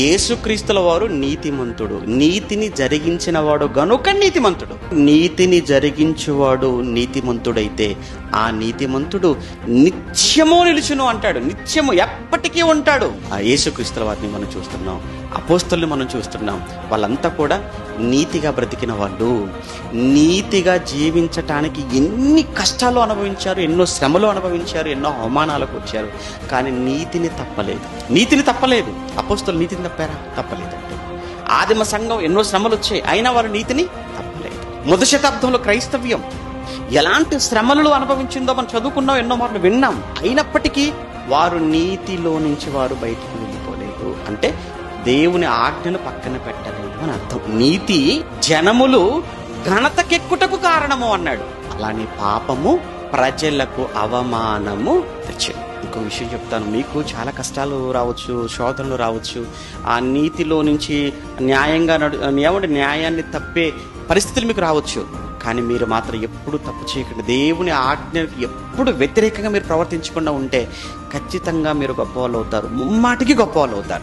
యేసుక్రీస్తుల వారు నీతిమంతుడు. నీతిని జరిగించినవాడు గనుక నీతిమంతుడు. నీతిని జరిగించువాడు నీతిమంతుడైతే ఆ నీతిమంతుడు నిత్యము నిలుచును అంటాడు. నిత్యము ఎప్పటికీ ఉంటాడు. ఆ యేసుక్రీస్తుల వారిని మనం చూస్తున్నాం. అపోస్తల్ని మనం చూస్తున్నాం. వాళ్ళంతా కూడా నీతిగా బ్రతికిన వాళ్ళు. నీతిగా జీవించటానికి ఎన్ని కష్టాలు అనుభవించారు ఎన్నో శ్రమలు అనుభవించారు ఎన్నో అవమానాలకు వచ్చారు. కానీ నీతిని తప్పలేదు. నీతిని తప్పలేదు. అపోస్తలు నీతిని తప్పారా? తప్పలేదండి ఆదిమ సంఘం ఎన్నో శ్రమలు వచ్చాయి అయినా వారు నీతిని తప్పలేదు. మొదటి శతాబ్దంలో క్రైస్తవ్యం ఎలాంటి శ్రమలు అనుభవించిందో మనం చదువుకున్నాం ఎన్నో మార్లు విన్నాం. అయినప్పటికీ వారు నీతిలో నుంచి వారు బయటికి వెళ్ళిపోలేదు. అంటే దేవుని ఆజ్ఞను పక్కన పెట్టలేదు అని అర్థం. నీతి జనములు ఘనతకెక్కుటకు కారణము అన్నాడు. అలానే పాపము ప్రజలకు అవమానము తెచ్చింది. విషయం చెప్తాను. మీకు చాలా కష్టాలు రావచ్చు శోధనలు రావచ్చు. ఆ నీతిలో నుంచి న్యాయంగా నడు ఏమంటే న్యాయాన్ని తప్పే పరిస్థితులు మీకు రావచ్చు. కానీ మీరు మాత్రం ఎప్పుడు తప్పు చేయకండి. దేవుని ఆజ్ఞకి ఎప్పుడు వ్యతిరేకంగా మీరు ప్రవర్తించకుండా ఉంటే ఖచ్చితంగా మీరు గొప్పవాళ్ళు అవుతారు. ముమ్మాటికి గొప్పవాళ్ళు అవుతారు.